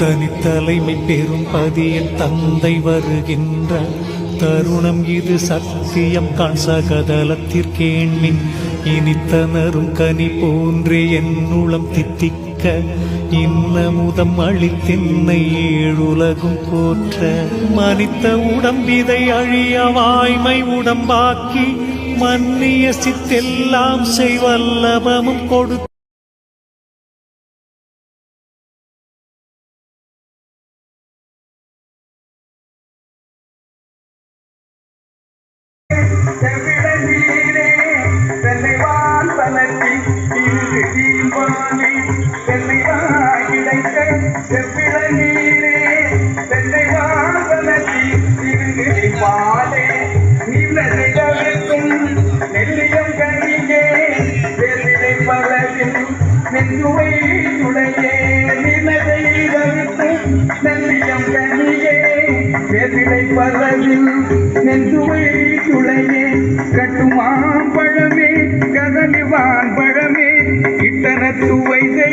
தனித்தலைமை பெரும் பதியின் தந்தை வருகின்ற தருணம் இது. சத்தியம் காண் சகதலத்திற்கேண்மின் இனித்தனரும் கனி போன்றே என்னுளம் தித்திக்க. இன்னமுதம் அளித்தென்னை ஏழுலகும் போற்ற. மனித்த உடம்பிதை அழிய வாய்மை உடம்பாக்கி. மன்னிய சித்தெல்லாம் செய்வல்லபமும் கொடு செவ்விடநீரே, சென்னைவான் பலத்தி, இரு தீம்பானி, சென்னைவாய் கிடைத்த செவ்விடநீரே, சென்னைவான் பலத்தி, இரு தீம்பானே, நிலனை தவிர்க்கும் நெல்லியம் கனியே, வேர்விடை பலவில் நெஞ்சுவை துடையே, நிலனை தவிர்க்கும் நெல்லியம் கனியே, வேர்விடை பலவில் நெஞ்சுவை கட்டுமாம் கதலி கதலிவான் பழமே இட்டன துவைதை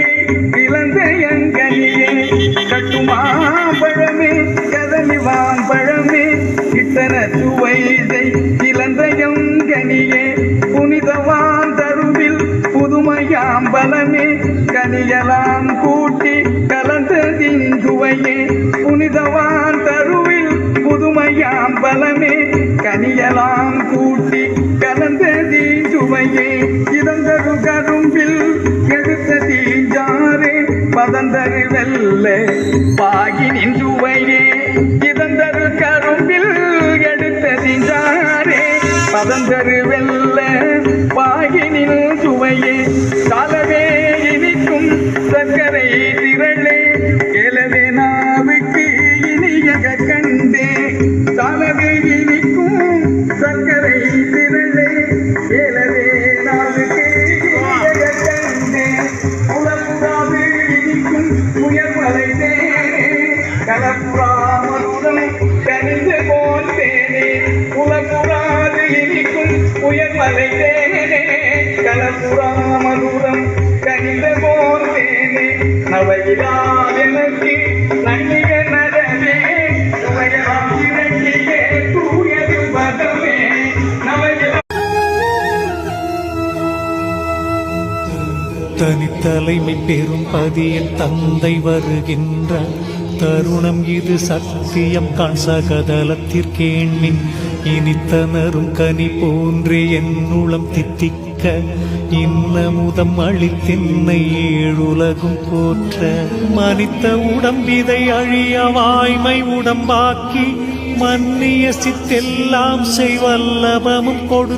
இழந்த எங்கனியே. கட்டுமாம் பழமே கதலிவான் பழமே இட்டன துவைதை இழந்த எங்கனியே. புனிதவான் தருவில் புதுமையாம் பலமே கனியலாம் கூட்டி கலந்ததின்றுவையே புனிதவான் தருவில் புதுமையாம் பலமே கனியலாம் சுவையே இதந்தரு கரும்பில் எடுத்த தீஞ்சாரே. பதந்தரு வெல்ல. பாகி நின்றுவையே இதந்தரு கரும்பில் எடுத்த தீஞ்சாரே. பதந்தரு இனிக்கும் உயர்மலை தேனே கலப்புறாமருடன் கனிந்து போந்தேனே உலகுறாது இனிக்கும் உயர்மலை தேனே கலப்புறாமருடன் கனிந்து போந்தேனே நவையிலா தனி தலைமை பெரும் பதியன் தந்தை வருகின்ற. தருணம் இது சத்தியம் காண் சகதலத்திற்கேண்மின் இனித்தனரும் கனி போன்றே என்னுளம் தித்திக்க. இன்னமுதம் அழித்தின்னை ஏழுலகும் போற்ற. மனித்த உடம்பிதை அழிய வாய்மை உடம்பாக்கி. மன்னிய சித்தெல்லாம் செய்வல்லபமும் கொடு